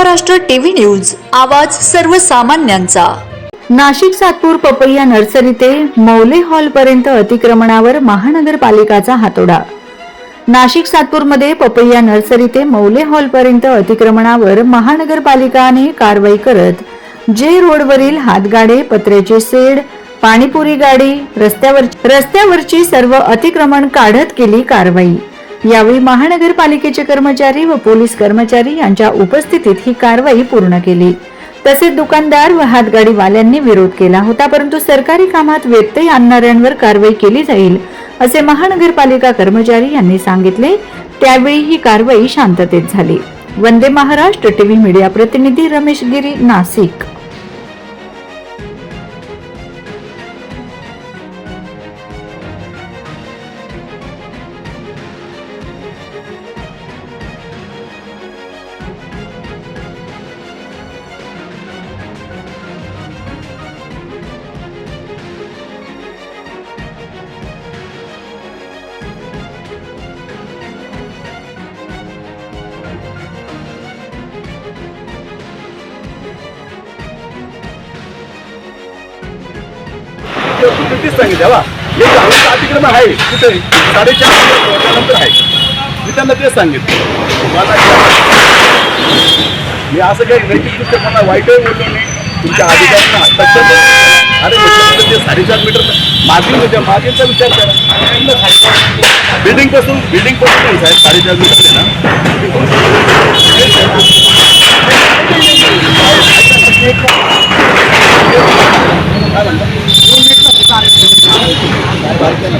Maharashtra TV news आवाज सर्वसामान्यांचा. Nashik Satpur papaya nursery ते मौले हॉल पर्यंत अतिक्रमणावर महानगरपालिकाचा हातोडा. नाशिक सातपूरमध्ये पपैया नर्सरी ते मौले हॉल पर्यंत अतिक्रमणावर महानगरपालिकाने कारवाई करत जे रोडवरील हातगाडे पत्र्याचे सेड पाणीपुरी गाडी रस्त्यावर रस्त्यावरची सर्व अतिक्रमण काढत केली कारवाई. यावेळी महानगरपालिकेचे कर्मचारी व पोलीस कर्मचारी यांच्या उपस्थितीत ही कारवाई पूर्ण केली. तसेच दुकानदार व हातगाडीवाल्यांनी विरोध केला होता परंतु सरकारी कामात व्यत्यय आणणाऱ्यांवर कारवाई केली जाईल असे महानगरपालिका कर्मचारी यांनी सांगितले. त्यावेळी ही कारवाई शांततेत झाली. वंदे महाराष्ट्र टीव्ही मीडिया प्रतिनिधी रमेश गिरी नाशिक. कितीच सांगितलं? बा हे झाडाचं अतिक्रमण आहे. कुठे साडेचार वर्षानंतर आहे. मी त्यांना तेच सांगितलं. मला मी असं काही नैतिकदृष्ट्या मला वाईटही बोललो नाही. तुमच्या अधिकाऱ्यांना हस्ताक्षर अरे ते साडेचार मीटर मागील म्हणजे मागीलचा विचार करा. बिल्डिंगपासून बिल्डिंगपासून नाही साहेब साडेचार मीटर आहे ना काय म्हणता साडेचार मीटर आता किती वाजले काय तुम्ही आता गेलो की मग आपण हा टाऊन प्लॅनिंग काय आहे, तुम्हाला